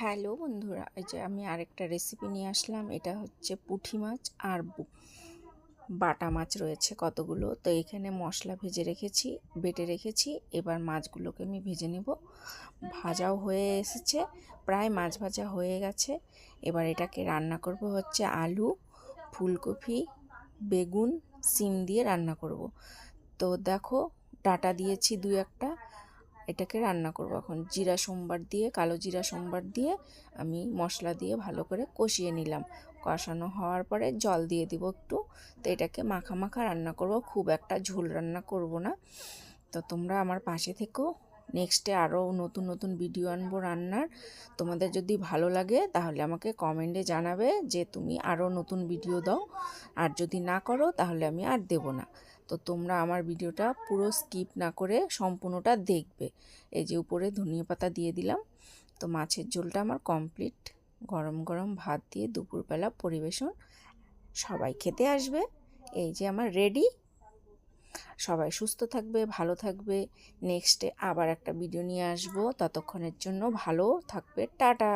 Hello বন্ধুরা, এই যে আমি আরেকটা রেসিপি নিয়ে আসলাম, এটা হচ্ছে পুঁটি মাছ আর বাটা মাছ রয়েছে কতগুলো। তো এখানে মশলা ভেজে রেখেছি, বেটে রেখেছি, এবার মাছগুলোকে আমি ভেজে নেব। ভাজাও হয়ে এসেছে, প্রায় মাছ ভাজা হয়ে গেছে। এবার এটাকে রান্না করব হচ্ছে আলু, ফুলকপি, বেগুন, সিম দিয়ে রান্না করব। তো দেখো, ডাটা দিয়েছি দু একটা এটাকে রান্না করব এখন। জিরা, সোমবার দিয়ে, কালো জিরা, সোমবার দিয়ে আমি মশলা দিয়ে ভালো করে কষিয়ে নিলাম। কষানো হওয়ার পরে জল দিয়ে দিব একটু। তো এটাকে মাখা মাখা রান্না করব। খুব একটা ঝোল রান্না করব না। তো তোমরা আমার পাশে থেকো। নেক্সটে আরও নতুন নতুন ভিডিও আনব রান্নার। তোমাদের যদি ভালো লাগে, তাহলে আমাকে কমেন্টে জানাবে যে তুমি আরও নতুন ভিডিও দাও। আর যদি না করো, তাহলে আমি আর দেবো না। তো তোমরা আমার ভিডিওটা পুরো স্কিপ না করে সম্পূর্ণটা দেখবে। এই যে উপরে ধনিয়া পাতা দিয়ে দিলাম। তো মাছের ঝোলটা আমার কমপ্লিট গরম গরম ভাত দিয়ে দুপুরবেলা পরিবেশন। সবাই খেতে আসবে। এই যে আমার রেডি সবাই সুস্থ থাকবে, ভালো থাকবে। নেক্সটে আবার একটা ভিডিও নিয়ে আসব। ততক্ষণের জন্য ভালো থাকবে। টাটা!